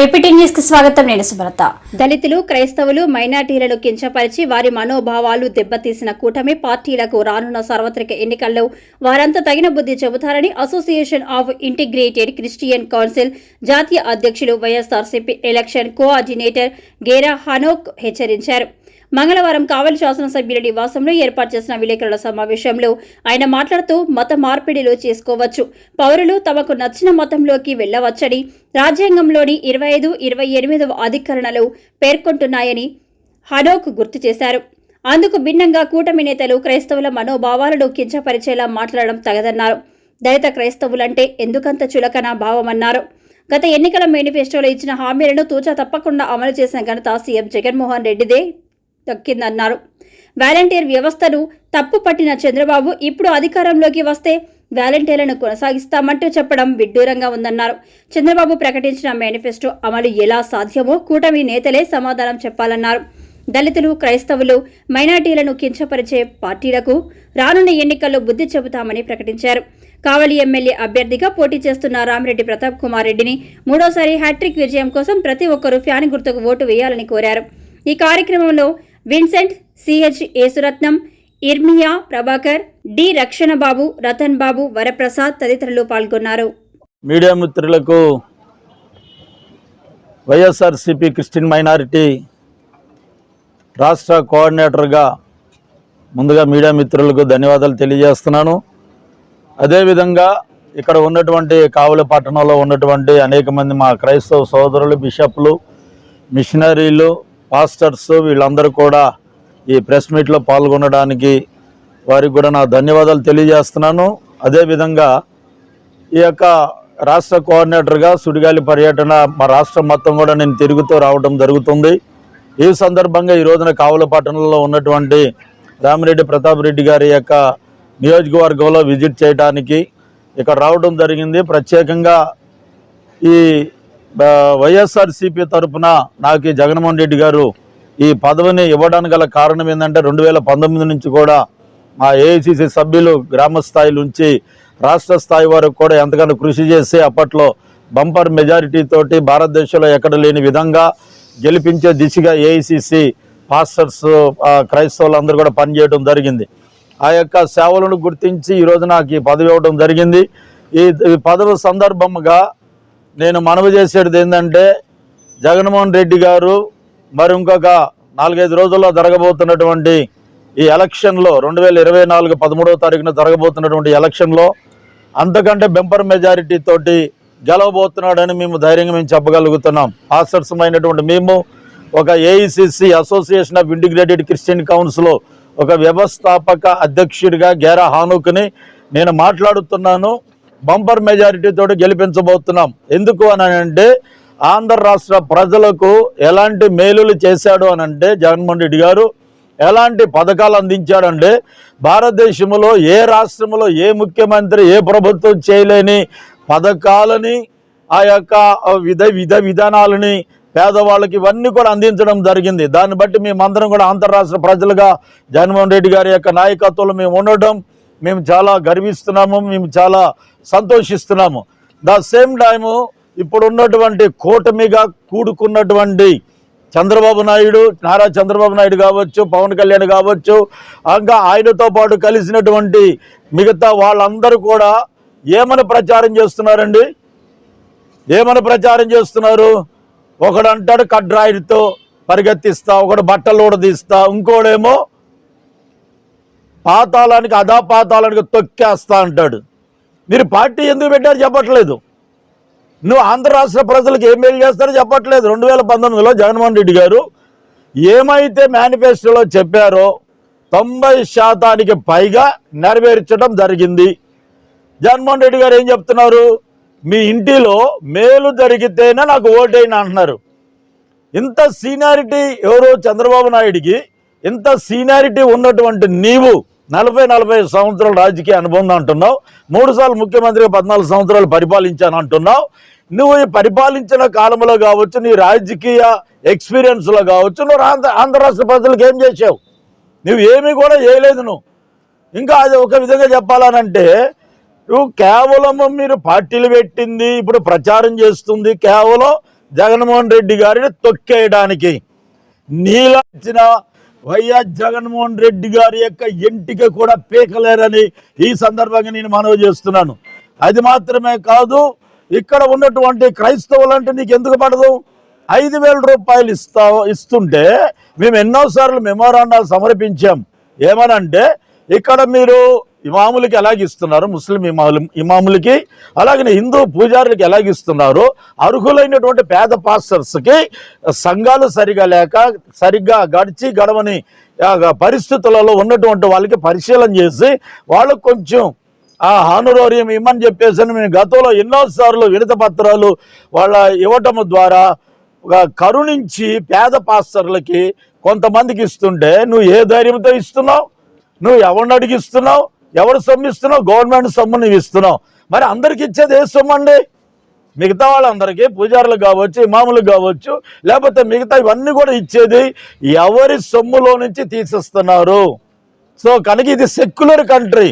APT news స్వాగతం. నేను సుబ్రత దళితులు క్రైస్తవులు మైనార్టీలను కించపరిచి వారి మనోభావాలు దెబ్బతీసిన కూటమి పార్టీలకు రానున్న సార్వత్రిక ఎన్నికల్లో వారంతా తగిన బుద్ధి చెబుతారని association of integrated Christian council జాతీయ అధ్యక్షులు వైఎస్ఆర్సీపీ ఎలక్షన్ కోఆర్డినేటర్ గేరా హనోక్ హెచ్చరించారు. మంగళవారం కావలి శాసనసభ్యుల నివాసంలో ఏర్పాటు చేసిన విలేకరుల సమావేశంలో ఆయన మాట్లాడుతూ మత మార్పిడిలో చేసుకోవచ్చు. పౌరులు తమకు నచ్చిన మతంలోకి వెళ్ళవచ్చని రాజ్యాంగంలోని ఇరవై ఐదు ఇరవై ఎనిమిదవ అధికరణలు పేర్కొంటున్నాయని హనోక్ గుర్తు చేశారు. అందుకు భిన్నంగా కూటమి నేతలు క్రైస్తవుల మనోభావాలను కించపరిచేలా మాట్లాడడం తగదన్నారు. దళిత క్రైస్తవులంటే ఎందుకంత చులకన భావమన్నారు. గత ఎన్నికల మేనిఫెస్టోలో ఇచ్చిన హామీలను తూచా తప్పకుండా అమలు చేసిన ఘనత సీఎం జగన్మోహన్ రెడ్డిదే. దక్కిందన్నారు. వాలంటీర్ వ్యవస్థను తప్పు పట్టిన చంద్రబాబు ఇప్పుడు అధికారంలోకి వస్తే వాలంటీర్లను కొనసాగిస్తామంటూ చెప్పడం విడ్డూరంగా ఉందన్నారు. చంద్రబాబు ప్రకటించిన మేనిఫెస్టో అమలు ఎలా సాధ్యమో కూటమి నేతలే సమాధానం చెప్పాలన్నారు. దళితులు క్రైస్తవులు మైనార్టీలను కించపరిచే పార్టీలకు రానున్న ఎన్నికల్లో బుద్ధి చెబుతామని ప్రకటించారు. కావలి ఎమ్మెల్యే అభ్యర్థిగా పోటీ చేస్తున్న రామిరెడ్డి ప్రతాప్ కుమార్ రెడ్డిని మూడోసారి హ్యాట్రిక్ విజయం కోసం ప్రతి ఒక్కరూ ఫ్యాన్ గుర్తుకు ఓటు వేయాలని కోరారు. ఈ కార్యక్రమంలో విన్సెంట్ సిహెచ్ యేసురత్నం ఇర్మియా ప్రభాకర్ డి రక్షణ బాబు రతన్ బాబు వరప్రసాద్ తదితరులు పాల్గొన్నారు. మీడియా మిత్రులకు వైఎస్ఆర్సిపి క్రిస్టియన్ మైనారిటీ రాష్ట్ర కోఆర్డినేటర్గా ముందుగా మీడియా మిత్రులకు ధన్యవాదాలు తెలియజేస్తున్నాను. అదేవిధంగా ఇక్కడ ఉన్నటువంటి కావలి పట్టణంలో ఉన్నటువంటి అనేక మంది మా క్రైస్తవ సోదరులు బిషప్లు మిషనరీలు పాస్టర్స్ వీళ్ళందరూ కూడా ఈ ప్రెస్ మీట్లో పాల్గొనడానికి వారికి కూడా నా ధన్యవాదాలు తెలియజేస్తున్నాను. అదేవిధంగా ఈ యొక్క రాష్ట్ర కోఆర్డినేటర్గా సుడిగాలి పర్యటన మా రాష్ట్రం మొత్తం కూడా నేను తిరుగుతూ రావడం జరుగుతుంది. ఈ సందర్భంగా ఈ రోజున కావులపట్టణంలో ఉన్నటువంటి రామిరెడ్డి ప్రతాప్ రెడ్డి గారి యొక్క నియోజకవర్గంలో విజిట్ చేయడానికి ఇక్కడ రావడం జరిగింది. ప్రత్యేకంగా ఈ వైఎస్ఆర్సీపీ తరఫున నాకు జగన్మోహన్ రెడ్డి గారు ఈ పదవిని ఇవ్వడానికి గల కారణం ఏంటంటే రెండు వేల పంతొమ్మిది నుంచి కూడా మా ఏఐసిసి సభ్యులు గ్రామ స్థాయి నుంచి రాష్ట్ర స్థాయి వరకు కూడా ఎంతగానో కృషి చేసి అప్పట్లో బంపర్ మెజారిటీ తోటి భారతదేశంలో ఎక్కడ లేని విధంగా గెలిపించే దిశగా ఏఐసిసి పాస్టర్స్ క్రైస్తవులు క్రైస్తవులందరూ కూడా పనిచేయడం జరిగింది. ఆ యొక్క సేవలను గుర్తించి ఈరోజు నాకు ఈ పదవి ఇవ్వడం జరిగింది. ఈ ఈ పదవి సందర్భంగా నేను మనవి చేసేది ఏంటంటే జగన్మోహన్ రెడ్డి గారు మరి ఇంకొక నాలుగైదు రోజుల్లో జరగబోతున్నటువంటి ఈ ఎలక్షన్లో రెండు వేల ఇరవై నాలుగు పదమూడవ తారీఖున జరగబోతున్నటువంటి ఎలక్షన్లో అంతకంటే బెంపర్ మెజారిటీ తోటి గెలవబోతున్నాడని మేము ధైర్యంగా మేము చెప్పగలుగుతున్నాం. ఆసర్సమైనటువంటి మేము ఒక AICC association of integrated Christian council ఒక వ్యవస్థాపక అధ్యక్షుడిగా గేరా హానుక్ని నేను మాట్లాడుతున్నాను. బంపర్ మెజారిటీతో గెలిపించబోతున్నాం. ఎందుకు అని అంటే ఆంధ్ర రాష్ట్ర ప్రజలకు ఎలాంటి మేలులు చేశాడు అని అంటే జగన్మోహన్ రెడ్డి గారు ఎలాంటి పథకాలు అందించాడంటే భారతదేశంలో ఏ రాష్ట్రంలో ఏ ముఖ్యమంత్రి ఏ ప్రభుత్వం చేయలేని పథకాలని ఆ యొక్క విధ విధ విధానాలని పేదవాళ్ళకి ఇవన్నీ కూడా అందించడం జరిగింది. దాన్ని బట్టి మేమందరం కూడా ఆంధ్ర రాష్ట్ర ప్రజలుగా జగన్మోహన్ రెడ్డి గారి యొక్క నాయకత్వంలో మేము ఉండడం మేము చాలా గర్విస్తున్నాము మేము చాలా సంతోషిస్తున్నాము. ద సేమ్ టైము ఇప్పుడు ఉన్నటువంటి కూటమిగా కూడుకున్నటువంటి చంద్రబాబు నాయుడు నారా చంద్రబాబు నాయుడు కావచ్చు పవన్ కళ్యాణ్ కావచ్చు ఇంకా ఆయనతో పాటు కలిసినటువంటి మిగతా వాళ్ళందరూ కూడా ఏమని ప్రచారం చేస్తున్నారండి? ఏమని ప్రచారం చేస్తున్నారు? ఒకడు అంటాడు పరిగెత్తిస్తా ఒకడు బట్టలు ఊడదీస్తా ఇంకోడేమో పాతాళానికి అధాపాతాళానికి తొక్కేస్తా అంటాడు. మీరు పార్టీ ఎందుకు పెట్టారు చెప్పట్లేదు. నువ్వు ఆంధ్ర రాష్ట్ర ప్రజలకు ఏం మేలు చేస్తారో చెప్పట్లేదు. రెండు వేల పంతొమ్మిదిలో జగన్మోహన్ రెడ్డి గారు ఏమైతే మేనిఫెస్టోలో చెప్పారో తొంభై శాతానికి పైగా నెరవేర్చడం జరిగింది. జగన్మోహన్ రెడ్డి గారు ఏం చెప్తున్నారు? మీ ఇంటిలో మేలు జరిగితేనే నాకు ఓటైన అంటున్నారు. ఇంత సీనియారిటీ ఎవరో? చంద్రబాబు నాయుడికి ఇంత సీనియారిటీ ఉన్నటువంటి నీవు నలభై నలభై సంవత్సరాల రాజకీయ అనుభవం అంటున్నావు. మూడు సార్లు ముఖ్యమంత్రిగా పద్నాలుగు సంవత్సరాలు పరిపాలించాను అంటున్నావు. నువ్వు ఈ పరిపాలించిన కాలంలో కావచ్చు నీ రాజకీయ ఎక్స్పీరియన్స్లో కావచ్చు నువ్వు ఆంధ్ర ఆంధ్ర రాష్ట్ర ప్రజలకు ఏం చేసావు నువ్వు ఏమీ కూడా చేయలేదు నువ్వు. ఇంకా అది ఒక విధంగా చెప్పాలనంటే నువ్వు కేవలం మీరు పార్టీలు పెట్టింది ఇప్పుడు ప్రచారం చేస్తుంది కేవలం జగన్మోహన్ రెడ్డి గారిని తొక్కేయడానికి. నీల ఇచ్చిన వైఎస్ జగన్మోహన్ రెడ్డి గారి యొక్క ఎంటిక కూడా పీకలేరని ఈ సందర్భంగా నేను మనవి చేస్తున్నాను. అది మాత్రమే కాదు ఇక్కడ ఉన్నటువంటి క్రైస్తవులంటే నీకు ఎందుకు పడదు? ఐదు వేల రూపాయలు ఇస్తా ఇస్తుంటే మేము ఎన్నోసార్లు మెమోరాండాలు సమర్పించాం. ఏమనంటే ఇక్కడ మీరు ఇమాములకి ఎలాగిస్తున్నారు ముస్లిం ఇమాములు ఇమాములకి అలాగనే హిందూ పూజారులకి ఎలాగిస్తున్నారు అర్హులైనటువంటి పేద పాస్టర్స్కి సంఘాలు సరిగా లేక సరిగ్గా గడిచి గడవని పరిస్థితులలో ఉన్నటువంటి వాళ్ళకి పరిశీలన చేసి వాళ్ళకు కొంచెం ఆ హానురోరియం ఇమ్మని చెప్పేసి మేము గతంలో ఎన్నోసార్లు వినత పత్రాలు వాళ్ళ ఇవ్వటం ద్వారా ఒక కరుణించి పేద పాస్టర్లకి కొంతమందికి ఇస్తుంటే నువ్వు ఏ ధైర్యంతో ఇస్తున్నావు? నువ్వు ఎవరిని అడిగిస్తున్నావు? ఎవరు సొమ్ము ఇస్తున్నావు? గవర్నమెంట్ సొమ్ము నువ్వు ఇస్తున్నావు. మరి అందరికి ఇచ్చేది ఏ సొమ్ము అండి? మిగతా వాళ్ళందరికీ పూజారులు కావచ్చు ఇమాములు కావచ్చు లేకపోతే మిగతా ఇవన్నీ కూడా ఇచ్చేది ఎవరి సొమ్ములో నుంచి తీసిస్తున్నారు? సో కనుక ఇది secular country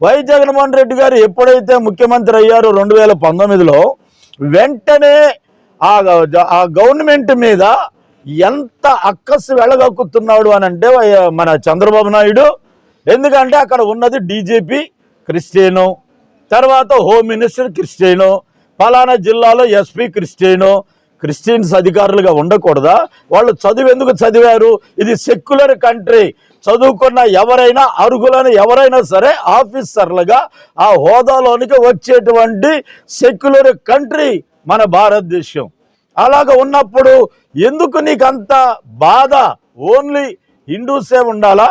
Y Jaganmohan Reddy garu ఎప్పుడైతే ముఖ్యమంత్రి అయ్యారో రెండు వేల పంతొమ్మిదిలో వెంటనే ఆ ఆ గవర్నమెంట్ మీద ఎంత అక్కసు వెళ్ళగక్కుతున్నాడు అని అంటే వై- మన చంద్రబాబు నాయుడు ఎందుకంటే అక్కడ ఉన్నది డీజీపీ క్రిస్టియను తర్వాత హోమ్ మినిస్టర్ క్రిస్టియను ఫలానా జిల్లాలో ఎస్పీ క్రిస్టియను క్రిస్టియన్స్ అధికారులుగా ఉండకూడదా? వాళ్ళు చదువు ఎందుకు చదివారు? ఇది సెక్యులర్ కంట్రీ. చదువుకున్న ఎవరైనా అర్హులను ఎవరైనా సరే ఆఫీసర్లుగా ఆ హోదాలోనికి వచ్చేటువంటి సెక్యులర్ కంట్రీ మన భారతదేశం. అలాగ ఉన్నప్పుడు ఎందుకు నీకంత బాధ? ఓన్లీ హిందూసే ఉండాలా?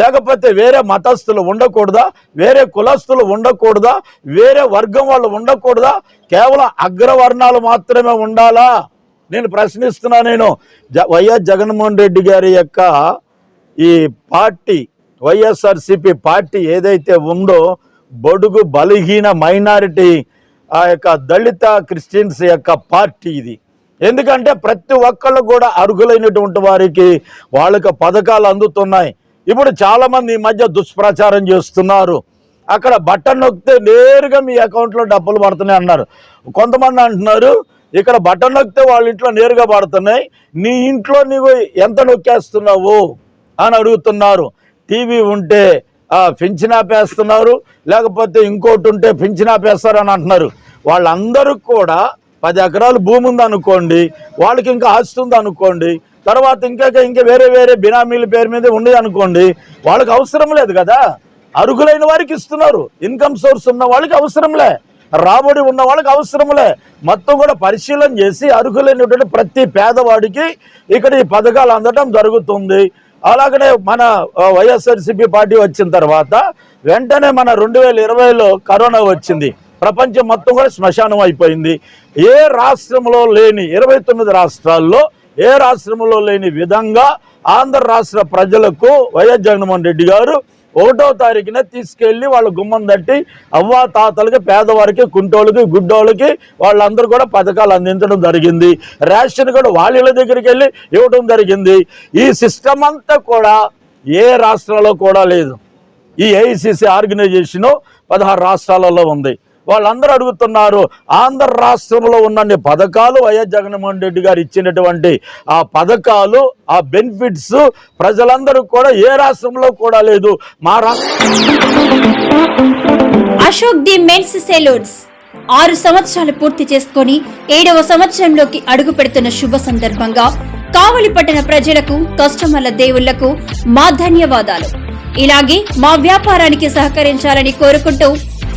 లేకపోతే వేరే మతస్థులు ఉండకూడదా? వేరే కులస్తులు ఉండకూడదా? వేరే వర్గం వాళ్ళు ఉండకూడదా? కేవలం అగ్రవర్ణాలు మాత్రమే ఉండాలా? నేను ప్రశ్నిస్తున్నా నేను. జ వైఎస్ జగన్మోహన్ రెడ్డి గారి యొక్క ఈ పార్టీ వైఎస్ఆర్సిపి పార్టీ ఏదైతే ఉందో బడుగు బలహీన మైనారిటీ ఆ యొక్క దళిత క్రిస్టియన్స్ యొక్క పార్టీ ఇది. ఎందుకంటే ప్రతి ఒక్కళ్ళు కూడా అర్హులైనటువంటి వారికి వాళ్ళకి పథకాలు అందుతున్నాయి. ఇప్పుడు చాలామంది ఈ మధ్య దుష్ప్రచారం చేస్తున్నారు. అక్కడ బటన్ నొక్కితే నేరుగా మీ అకౌంట్లో డబ్బులు పడుతున్నాయి అన్నారు. కొంతమంది అంటున్నారు ఇక్కడ బటన్ నొక్కితే వాళ్ళ ఇంట్లో నేరుగా పడుతున్నాయి. నీ ఇంట్లో నీవు ఎంత నొక్కేస్తున్నావు అని అడుగుతున్నారు. టీవీ ఉంటే పింఛన్ ఆపేస్తున్నారు. లేకపోతే ఇంకోటి ఉంటే పింఛన్ ఆపేస్తారు అని అంటున్నారు. వాళ్ళందరూ కూడా పది ఎకరాలు భూమి ఉంది అనుకోండి వాళ్ళకి ఇంకా ఆస్తి ఉంది అనుకోండి తర్వాత ఇంకా ఇంకా వేరే వేరే బినామీల పేరు మీద ఉండేది అనుకోండి వాళ్ళకి అవసరం లేదు కదా. అర్హులైన వారికి ఇస్తున్నారు. ఇన్కమ్ సోర్స్ ఉన్న వాళ్ళకి అవసరంలే రాబడి ఉన్న వాళ్ళకి అవసరంలే మొత్తం కూడా పరిశీలన చేసి అర్హులైనటువంటి ప్రతి పేదవాడికి ఇక్కడ ఈ పథకాలు అందడం జరుగుతుంది. అలాగనే మన వైఎస్ఆర్సీపీ పార్టీ వచ్చిన తర్వాత వెంటనే మన రెండు వేల ఇరవైలో కరోనా వచ్చింది. ప్రపంచం మొత్తం కూడా శ్మశానం అయిపోయింది. ఏ రాష్ట్రంలో లేని ఇరవై తొమ్మిది రాష్ట్రాల్లో ఏ రాష్ట్రంలో లేని విధంగా ఆంధ్ర రాష్ట్ర ప్రజలకు వైఎస్ జగన్మోహన్ రెడ్డి గారు ఒకటో తారీఖున తీసుకెళ్ళి వాళ్ళ గుమ్మం తట్టి అవ్వా తాతలకి పేదవారికి కుంటోళ్ళకి గుడ్డోళ్ళకి వాళ్ళందరూ కూడా పథకాలు అందించడం జరిగింది. రేషన్ కూడా వాళ్ళ దగ్గరికి వెళ్ళి ఇవ్వడం జరిగింది. ఈ సిస్టమ్ అంతా కూడా ఏ రాష్ట్రంలో కూడా లేదు. ఈ ఏఐసిసి ఆర్గనైజేషన్ పదహారు రాష్ట్రాలలో ఉంది. వాళ్ళందరూ అడుగుతున్నారు ఆంధ్ర రాష్ట్రంలో ఉన్న పథకాలు వైఎస్ జగన్మోహన్ రెడ్డి గారు ఇచ్చినటువంటి ఆ పథకాలు ఆ బెనిఫిట్స్ ప్రజలందరూ కూడా ఏ రాష్ట్రంలో కూడా లేదు. మా అశోక్ ది మెన్స్ సెలూన్స్ ఆరు సంవత్సరాలు పూర్తి చేసుకొని ఏడవ సంవత్సరంలోకి అడుగు పెడుతున్న శుభ సందర్భంగా కావలి పట్టణ ప్రజలకు కస్టమర్ల దేవుళ్ళకు మా ధన్యవాదాలు. ఇలాగే మా వ్యాపారానికి సహకరించాలని కోరుకుంటూ